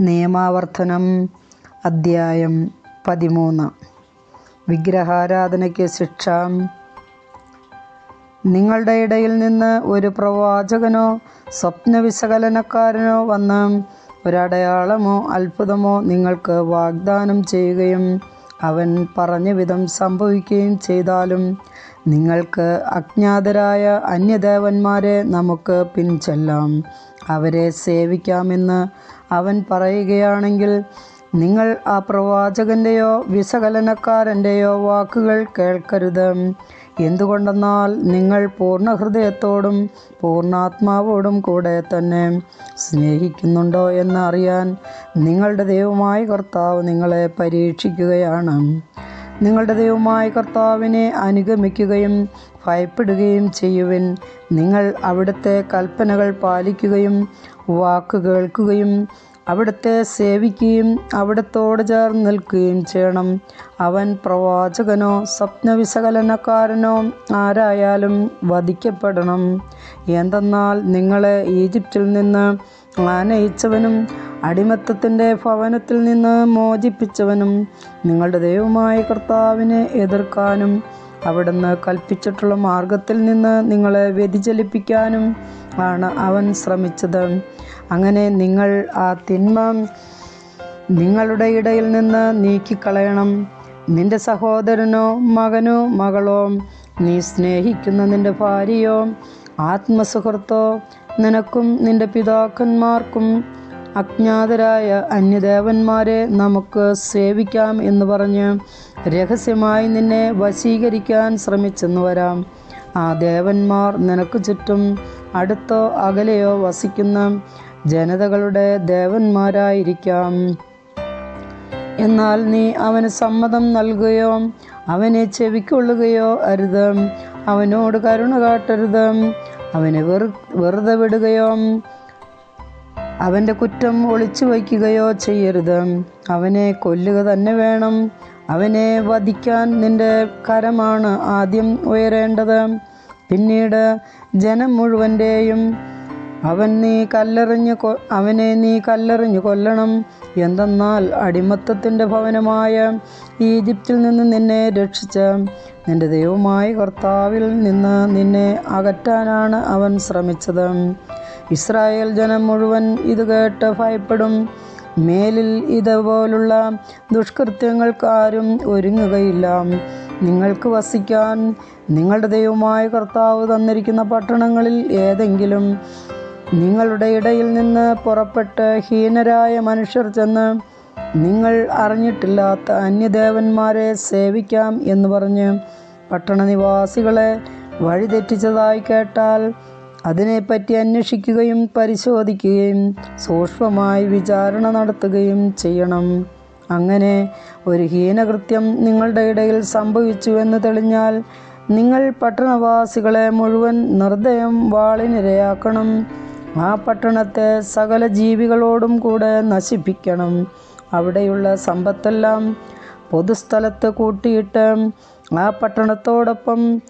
നിയമാവർത്തനം അദ്ധ്യായം പതിമൂന്ന്. വിഗ്രഹാരാധനയ്ക്ക് ശിക്ഷ. നിങ്ങളുടെ ഇടയിൽ നിന്ന് ഒരു പ്രവാചകനോ സ്വപ്നവിശകലനക്കാരനോ വന്ന് ഒരടയാളമോ അത്ഭുതമോ നിങ്ങൾക്ക് വാഗ്ദാനം ചെയ്യുകയും അവൻ പറഞ്ഞ വിധം സംഭവിക്കുകയും ചെയ്താലും നിങ്ങൾക്ക് അജ്ഞാതരായ അന്യദേവന്മാരെ നമുക്ക് പിൻചെല്ലാം. അവരെ സേവിക്കാമെന്ന് അവൻ പറയുകയാണെങ്കിൽ നിങ്ങൾ ആ പ്രവാചകന്റെയോ വിശകലനക്കാരന്റെയോ വാക്കുകൾ കേൾക്കരുത്. എന്തുകൊണ്ടെന്നാൽ നിങ്ങൾ പൂർണ ഹൃദയത്തോടും പൂർണാത്മാവോടും കൂടെ തന്നെ സ്നേഹിക്കുന്നുണ്ടോ എന്ന് അറിയാൻ നിങ്ങളുടെ ദൈവമായ കർത്താവ് നിങ്ങളെ പരീക്ഷിക്കുകയാണ്. നിങ്ങളുടെ ദൈവമായ കർത്താവിനെ അനുഗമിക്കുകയും ഭയപ്പെടുകയും ചെയ്യുവിൻ. നിങ്ങൾ അവിടുത്തെ കൽപ്പനകൾ പാലിക്കുകയും വാക്ക് കേൾക്കുകയും അവിടുത്തെ സേവിക്കുകയും അവിടത്തോട് ചേർന്ന് നിൽക്കുകയും ചെയ്യണം. അവൻ പ്രവാചകനോ സ്വപ്നവിശകലനക്കാരനോ ആരായാലും വധിക്കപ്പെടണം. എന്തെന്നാൽ നിങ്ങളെ ഈജിപ്തിൽ നിന്ന് ആനയിച്ചവനും അടിമത്തത്തിന്റെ ഭവനത്തിൽ നിന്ന് മോചിപ്പിച്ചവനും നിങ്ങളുടെ ദൈവമായ കർത്താവിനെ എതിർക്കാനും അവിടുന്ന് കൽപ്പിച്ചിട്ടുള്ള മാർഗത്തിൽ നിന്ന് നിങ്ങളെ വ്യതിചലിപ്പിക്കാനും ആണ് അവൻ ശ്രമിച്ചത്. അങ്ങനെ നിങ്ങൾ ആ തിന്മ നിങ്ങളുടെ ഇടയിൽ നിന്ന് നീക്കിക്കളയണം. നിന്റെ സഹോദരനോ മകനോ മകളോ നീ സ്നേഹിക്കുന്ന നിന്റെ ഭാര്യയോ ആത്മസുഹൃത്തോ നിനക്കും നിന്റെ പിതാക്കന്മാർക്കും അജ്ഞാതരായ അന്യദേവന്മാരെ നമുക്ക് സേവിക്കാം എന്ന് പറഞ്ഞ് രഹസ്യമായി നിന്നെ വശീകരിക്കാൻ ശ്രമിച്ചെന്ന് വരാം. ആ ദേവന്മാർ നിനക്ക് ചുറ്റും അടുത്തോ അകലെയോ വസിക്കുന്ന ജനതകളുടെ ദേവന്മാരായിരിക്കാം. എന്നാൽ നീ അവന് സമ്മതം നൽകുകയോ അവനെ ചെവിക്കൊള്ളുകയോ അരുത്. അവനോട് കരുണ കാട്ടരുത്. അവനെ വെറു വെറുതെ വിടുകയോ അവന്റെ കുറ്റം ഒളിച്ചു വയ്ക്കുകയോ ചെയ്യരുത്. അവനെ കൊല്ലുക തന്നെ വേണം. അവനെ വധിക്കാൻ നിന്റെ കരമാണ് ആദ്യം ഉയരേണ്ടത്. പിന്നീട് ജനം മുഴുവന്റെയും അവൻ നീ കല്ലെറിഞ്ഞ് അവനെ നീ കല്ലെറിഞ്ഞ് കൊല്ലണം. എന്തെന്നാൽ അടിമത്തത്തിന്റെ ഭവനമായ ഈജിപ്തിൽ നിന്ന് നിന്നെ രക്ഷിച്ച നിന്റെ ദൈവമായ കർത്താവിൽ നിന്ന് നിന്നെ അകറ്റാനാണ് അവൻ ശ്രമിച്ചത്. ഇസ്രായേൽ ജനം മുഴുവൻ ഇത് കേട്ട് ഭയപ്പെടും. മേലിൽ ഇതുപോലുള്ള ദുഷ്കൃത്യങ്ങൾക്ക് ആരും ഒരുങ്ങുകയില്ല. നിങ്ങൾക്ക് വസിക്കാൻ നിങ്ങളുടെ ദൈവമായ കർത്താവ് തന്നിരിക്കുന്ന പട്ടണങ്ങളിൽ ഏതെങ്കിലും നിങ്ങളുടെ ഇടയിൽ നിന്ന് പുറപ്പെട്ട് ഹീനരായ മനുഷ്യർ ചെന്ന് നിങ്ങൾ അറിഞ്ഞിട്ടില്ലാത്ത അന്യദേവന്മാരെ സേവിക്കാം എന്ന് പറഞ്ഞ് പട്ടണനിവാസികളെ വഴിതെറ്റിച്ചതായി കേട്ടാൽ അതിനെപ്പറ്റി അന്വേഷിക്കുകയും പരിശോധിക്കുകയും സൂക്ഷ്മമായി വിചാരണ നടത്തുകയും ചെയ്യണം. അങ്ങനെ ഒരു ഹീനകൃത്യം നിങ്ങളുടെ ഇടയിൽ സംഭവിച്ചുവെന്ന് തെളിഞ്ഞാൽ നിങ്ങൾ പട്ടണവാസികളെ മുഴുവൻ നിർദ്ദയം വാളിനിരയാക്കണം. ആ പട്ടണത്തെ സകല ജീവികളോടും കൂടെ നശിപ്പിക്കണം. അവിടെയുള്ള സമ്പത്തെല്ലാം പൊതുസ്ഥലത്ത് കൂട്ടിയിട്ട് ആ പട്ടണത്തോടൊപ്പം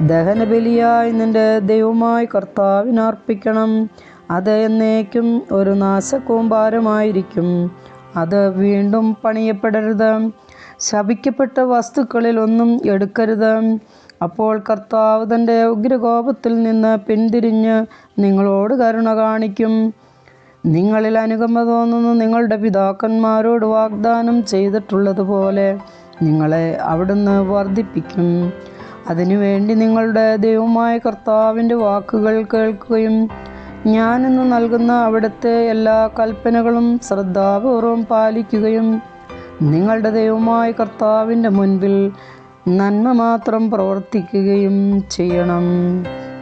ദഹനബലിയായി നിന്റെ ദൈവമായി കർത്താവിനർപ്പിക്കണം അത് എന്നേക്കും ഒരു നാശകൂമ്പാരമായിരിക്കും. അത് വീണ്ടും പണിയപ്പെടരുത്. ശപിക്കപ്പെട്ട വസ്തുക്കളിൽ ഒന്നും എടുക്കരുത്. അപ്പോൾ കർത്താവ് തന്റെ ഉഗ്രകോപത്തിൽ നിന്ന് പിന്തിരിഞ്ഞ് നിങ്ങളോട് കരുണ കാണിക്കും. നിങ്ങളിൽ അനുകമ്പ തോന്നുന്ന നിങ്ങളുടെ പിതാക്കന്മാരോട് വാഗ്ദാനം ചെയ്തിട്ടുള്ളതുപോലെ നിങ്ങളെ അവിടുന്ന് വർദ്ധിപ്പിക്കും. അതിനുവേണ്ടി നിങ്ങളുടെ ദൈവമായ കർത്താവിന്റെ വാക്കുകൾ കേൾക്കുകയും ഞാനിന്ന് നൽകുന്ന അവിടുത്തെ എല്ലാ കൽപ്പനകളും ശ്രദ്ധാപൂർവം പാലിക്കുകയും നിങ്ങളുടെ ദൈവമായ കർത്താവിന്റെ മുൻപിൽ നന്മ മാത്രം പ്രവർത്തിക്കുകയും ചെയ്യണം.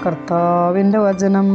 കർത്താവിന്റെ വചനം.